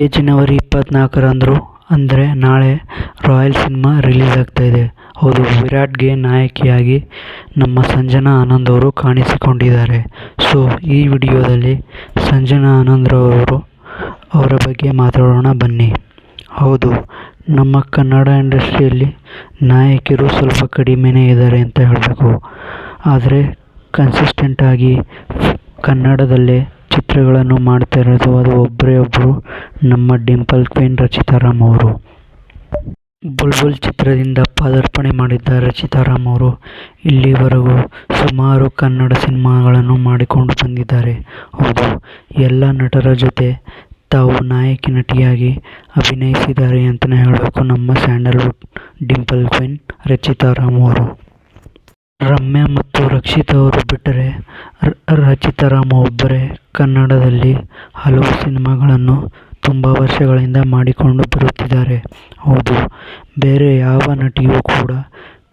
ಜನವರಿ ಇಪ್ಪತ್ನಾಲ್ಕರಂದು ಅಂದರೆ ನಾಳೆ ರಾಯಲ್ ಸಿನಿಮಾ ರಿಲೀಸ್ ಆಗ್ತಾ ಇದೆ. ಹೌದು, ವಿರಾಟ್ಗೆ ನಾಯಕಿಯಾಗಿ ನಮ್ಮ ಸಂಜನಾ ಆನಂದ್ ಅವರು ಕಾಣಿಸಿಕೊಂಡಿದ್ದಾರೆ. ಸೊ, ಈ ವಿಡಿಯೋದಲ್ಲಿ ಸಂಜನಾ ಆನಂದ್ರವರು ಅವರ ಬಗ್ಗೆ ಮಾತಾಡೋಣ, ಬನ್ನಿ. ಹೌದು, ನಮ್ಮ ಕನ್ನಡ ಇಂಡಸ್ಟ್ರಿಯಲ್ಲಿ ನಾಯಕಿಯರು ಸ್ವಲ್ಪ ಕಡಿಮೆನೇ ಇದ್ದಾರೆ ಅಂತ ಹೇಳಬೇಕು. ಆದರೆ ಕನ್ಸಿಸ್ಟೆಂಟಾಗಿ ಕನ್ನಡದಲ್ಲೇ ಚಿತ್ರಗಳನ್ನು ಮಾಡ್ತಾ ಇರೋದು ಅದು ಒಬ್ಬರೇ ಒಬ್ಬರು ನಮ್ಮ ಡಿಂಪಲ್ ಕ್ವೀನ್ ರಚಿತಾ ರಾಮ್ ಅವರು. ಬುಲ್ಬುಲ್ ಚಿತ್ರದಿಂದ ಪಾದಾರ್ಪಣೆ ಮಾಡಿದ್ದ ರಚಿತಾ ರಾಮ್ ಅವರು ಇಲ್ಲಿವರೆಗೂ ಸುಮಾರು ಕನ್ನಡ ಸಿನಿಮಾಗಳನ್ನು ಮಾಡಿಕೊಂಡು ಬಂದಿದ್ದಾರೆ. ಹೌದು, ಎಲ್ಲ ನಟರ ಜೊತೆ ತಾವು ನಾಯಕಿ ನಟಿಯಾಗಿ ಅಭಿನಯಿಸಿದ್ದಾರೆ ಅಂತಲೇ ಹೇಳಬೇಕು ನಮ್ಮ Sandalwood dimple queen Rachita Ram ಅವರು. ರಮ್ಯಾ ಮತ್ತು ರಕ್ಷಿತ್ ಅವರು ಬಿಟ್ಟರೆ ರಚಿತಾ ರಾಮ್ ಒಬ್ಬರೇ ಕನ್ನಡದಲ್ಲಿ ಹಲವು ಸಿನಿಮಾಗಳನ್ನು ತುಂಬ ವರ್ಷಗಳಿಂದ ಮಾಡಿಕೊಂಡು ಬರುತ್ತಿದ್ದಾರೆ. ಹೌದು, ಬೇರೆ ಯಾವ ನಟಿಯೂ ಕೂಡ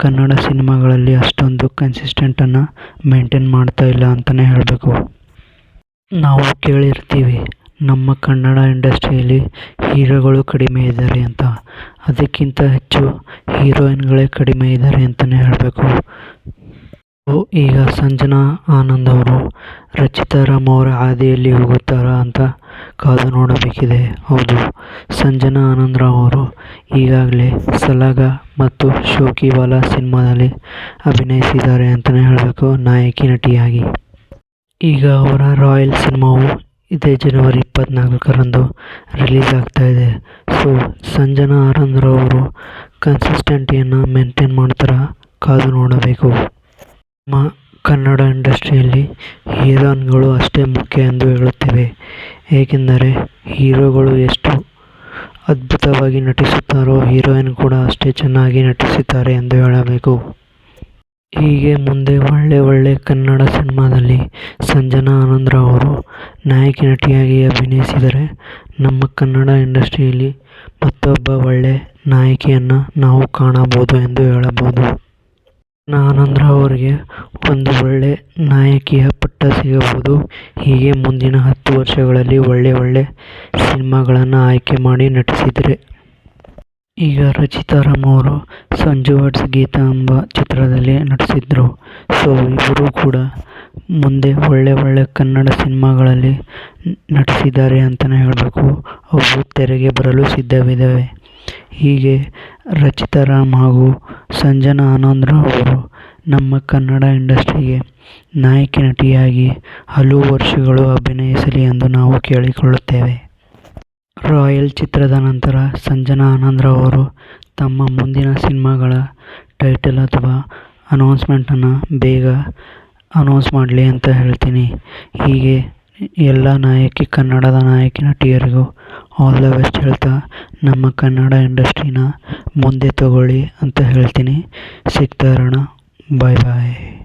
ಕನ್ನಡ ಸಿನಿಮಾಗಳಲ್ಲಿ ಅಷ್ಟೊಂದು ಕನ್ಸಿಸ್ಟೆಂಟನ್ನು ಮೇಂಟೈನ್ ಮಾಡ್ತಾ ಇಲ್ಲ ಅಂತಲೇ ಹೇಳಬೇಕು. ನಾವು ಕೇಳಿರ್ತೀವಿ, ನಮ್ಮ ಕನ್ನಡ ಇಂಡಸ್ಟ್ರಿಯಲ್ಲಿ ಹೀರೋಗಳು ಕಡಿಮೆ ಇದ್ದಾರೆ ಅಂತ. ಅದಕ್ಕಿಂತ ಹೆಚ್ಚು ಹೀರೋಯಿನ್ಗಳೇ ಕಡಿಮೆ ಇದ್ದಾರೆ ಅಂತಲೇ ಹೇಳಬೇಕು. ಈಗ ಸಂಜನಾ ಆನಂದ್ ಅವರು ರಚಿತಾ ರಾಮ್ ಅವರ ಹಾದಿಯಲ್ಲಿ ಹೋಗುತ್ತಾರಾ ಅಂತ ಕಾದು ನೋಡಬೇಕಿದೆ. ಹೌದು, ಸಂಜನಾ ಆನಂದ್ರಾವ್ ಅವರು ಈಗಾಗಲೇ ಸಲಗ ಮತ್ತು ಶೋಕಿವಾಲ ಸಿನಿಮಾದಲ್ಲಿ ಅಭಿನಯಿಸಿದ್ದಾರೆ ಅಂತಲೇ ಹೇಳಬೇಕು, ನಾಯಕಿ ನಟಿಯಾಗಿ. ಈಗ ಅವರ ರಾಯಲ್ ಸಿನಿಮಾವು ಇದೇ ಜನವರಿ ಇಪ್ಪತ್ನಾಲ್ಕರಂದು ರಿಲೀಸ್ ಆಗ್ತಾ ಇದೆ. ಸೊ, ಸಂಜನಾ ಆನಂದ್ ಅವರು ಕನ್ಸಿಸ್ಟೆಂಟಿಯನ್ನು ಮೇಂಟೈನ್ ಮಾಡ್ತಾರಾ ಕಾದು ನೋಡಬೇಕು. ನಮ್ಮ ಕನ್ನಡ ಇಂಡಸ್ಟ್ರಿಯಲ್ಲಿ ಹೀರೋಯಿನ್ಗಳು ಅಷ್ಟೇ ಮುಖ್ಯ ಎಂದು ಹೇಳುತ್ತೇವೆ. ಏಕೆಂದರೆ ಹೀರೋಗಳು ಎಷ್ಟು ಅದ್ಭುತವಾಗಿ ನಟಿಸುತ್ತಾರೋ ಹೀರೋಯಿನ್ ಕೂಡ ಅಷ್ಟೇ ಚೆನ್ನಾಗಿ ನಟಿಸುತ್ತಾರೆ ಎಂದು ಹೇಳಬೇಕು. ಹೀಗೆ ಮುಂದೆ ಒಳ್ಳೆ ಒಳ್ಳೆ ಕನ್ನಡ ಸಿನಿಮಾದಲ್ಲಿ ಸಂಜನಾ ಆನಂದ್ರಾವ್ ಅವರು ನಾಯಕಿ ನಟಿಯಾಗಿ ಅಭಿನಯಿಸಿದರೆ ನಮ್ಮ ಕನ್ನಡ ಇಂಡಸ್ಟ್ರಿಯಲ್ಲಿ ಮತ್ತೊಬ್ಬ ಒಳ್ಳೆ ನಾಯಕಿಯನ್ನು ನಾವು ಕಾಣಬಹುದು ಎಂದು ಹೇಳಬಹುದು. ಆನಂದ್ರಾವ್ ಅವರಿಗೆ ಒಂದು ಒಳ್ಳೆ ನಾಯಕಿಯ ಪಟ್ಟ ಸಿಗಬಹುದು. ಹೀಗೆ ಮುಂದಿನ ಹತ್ತು ವರ್ಷಗಳಲ್ಲಿ ಒಳ್ಳೆ ಒಳ್ಳೆ ಸಿನಿಮಾಗಳನ್ನು ಆಯ್ಕೆ ಮಾಡಿ ನಟಿಸಿದರೆ. ಈಗ ರಚಿತಾ ರಾಮ್ ಅವರು ಸಂಜು ವರ್ಡ್ಸ್ ಗೀತಾ ಎಂಬ ಚಿತ್ರದಲ್ಲಿ ನಟಿಸಿದ್ರು. ಸೊ ಇವರು ಕೂಡ ಮುಂದೆ ಒಳ್ಳೆ ಒಳ್ಳೆ ಕನ್ನಡ ಸಿನಿಮಾಗಳಲ್ಲಿ ನಟಿಸಿದ್ದಾರೆ ಅಂತಲೇ ಹೇಳಬೇಕು. ಅವು ತೆರೆಗೆ ಬರಲು ಸಿದ್ಧವಿದ್ದಾವೆ. ಹೀಗೆ ರಚಿತಾ ರಾಮ್ ಹಾಗೂ ಸಂಜನಾ ಆನಂದ್ರಾವ್ ಅವರು ನಮ್ಮ ಕನ್ನಡ ಇಂಡಸ್ಟ್ರಿಗೆ ನಾಯಕಿ ನಟಿಯಾಗಿ ಹಲವು ವರ್ಷಗಳು ಅಭಿನಯಿಸಲಿ ಎಂದು ನಾವು ಕೇಳಿಕೊಳ್ಳುತ್ತೇವೆ. ರಾಯಲ್ ಚಿತ್ರದ ನಂತರ ಸಂಜನಾ ಆನಂದ್ರಾವ್ ಅವರು ತಮ್ಮ ಮುಂದಿನ ಸಿನಿಮಾಗಳ ಟೈಟಲ್ ಅಥವಾ ಅನೌನ್ಸ್ಮೆಂಟನ್ನು ಬೇಗ ಅನೌನ್ಸ್ ಮಾಡಲಿ ಅಂತ ಹೇಳ್ತೀನಿ. ಹೀಗೆ ಎಲ್ಲ ನಾಯಕಿ ಕನ್ನಡದ ನಾಯಕಿ ನಟಿಯರಿಗೂ ಆಲ್ ದ ಬೆಸ್ಟ್ ಹೇಳ್ತಾ, ನಮ್ಮ ಕನ್ನಡ ಇಂಡಸ್ಟ್ರಿನ ಮುಂದೆ ತಗೊಳ್ಳಿ ಅಂತ ಹೇಳ್ತೀನಿ. ಸಿಗ್ತಾ ಇರೋಣ. ಬಾಯ್ ಬಾಯ್